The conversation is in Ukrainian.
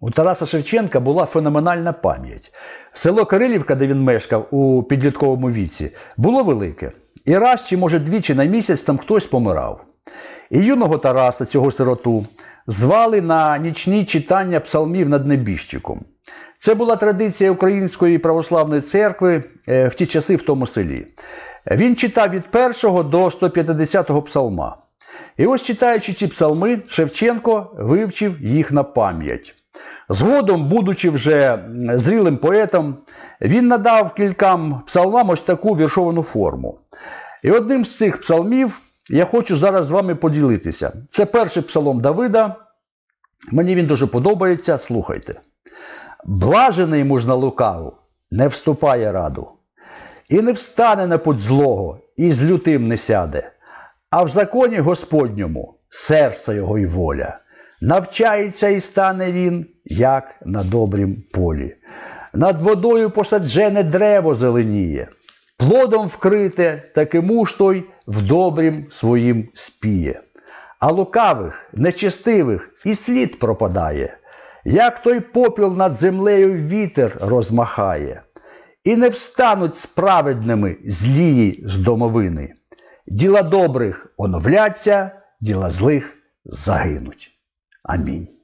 У Тараса Шевченка була феноменальна пам'ять. Село Кирилівка, де він мешкав у підлітковому віці, було велике. І раз чи, може, двічі на місяць там хтось помирав. І юного Тараса, цього сироту, звали на нічні читання псалмів над небіжчиком. Це була традиція Української православної церкви е, в ті часи в тому селі. Він читав від 1 до 150 псалма. І ось читаючи ці псалми, Шевченко вивчив їх на пам'ять. Згодом, будучи вже зрілим поетом, він надав кільком псалмам ось таку віршовану форму. І одним з цих псалмів я хочу зараз з вами поділитися. Це перший псалом Давида. Мені він дуже подобається. Слухайте. Блажений муж на лукаву, не вступає раду, і не встане на путь злого, і з лютим не сяде, а в законі Господньому серце його й воля. Навчається і стане він, як на добрім полі. Над водою посаджене древо зеленіє, плодом вкрите, таки муж той в добрім своїм спіє. А лукавих, нечестивих і слід пропадає, як той попіл над землею вітер розмахає, і не встануть справедними злії з домовини. Діла добрих оновляться, діла злих загинуть. Amém.